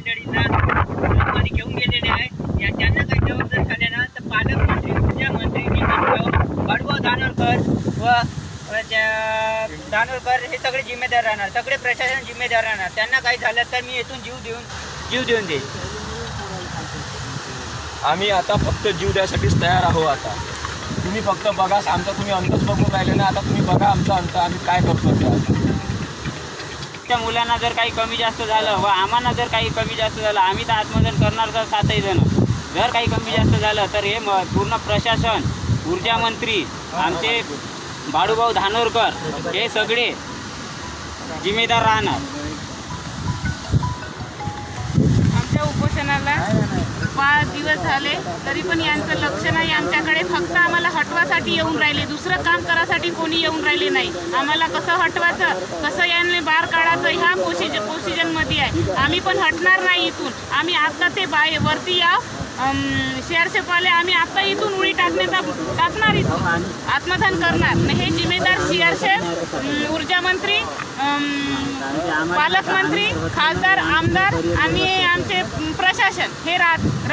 मंडळींना लोकांनी घेऊन गेलेले आहे. या त्यांना काही जबाबदारी झाल्या ना तर पालकमंत्री ऊर्जा मंत्री नितीन भाडवा दानोरकर व व दानोरकर हे सगळे जिम्मेदार राहणार सगळे प्रशासन जिम्मेदार राहणार. त्यांना काही झालं तर मी येथून जीव देऊन जीव देऊन देईन. आम्ही आता फक्त जीव द्यासाठीच तयार आहो आता. तुम्ही फक्त बघा आमचा तुम्ही अंतच बघून राहिले ना आता तुम्ही बघा आमचा अंत आम्ही काय करतो ते मुलांना जर काही कमी जास्त झालं व आम्हाला जर काही कमी जास्त झालं आम्ही तर आत्मदन करणार तर सातही जण. जर काही कमी जास्त झालं तर हे म पूर्ण प्रशासन ऊर्जा मंत्री आमचे बाळूभाऊ धानोरकर हे सगळे जिम्मेदार राहणार. आमच्या उपोषणाला पाच दिवस झाले तरी पण यांचं लक्ष नाही. आमच्याकडे फक्त आम्हाला हटवासाठी येऊन राहिले दुसरं काम करासाठी कोणी येऊन राहिले नाही. आम्हाला कसं हटवायचं? कसं यांनी बाहेर काढायचं? ह्या पोसिज पोसिजनमध्ये आहे. आम्ही पण हटणार नाही इथून. आम्ही आता ते बाय वरती या शेअरशेपवाले आम्ही आता इथून उडी टाकण्याचा टाकणार इथून. आत्मदान करणार. हे जिम्मेदार शेअरशेफ ऊर्जा मंत्री पालकमंत्री खासदार आमदार आणि आमचे प्रशासन. हे राहत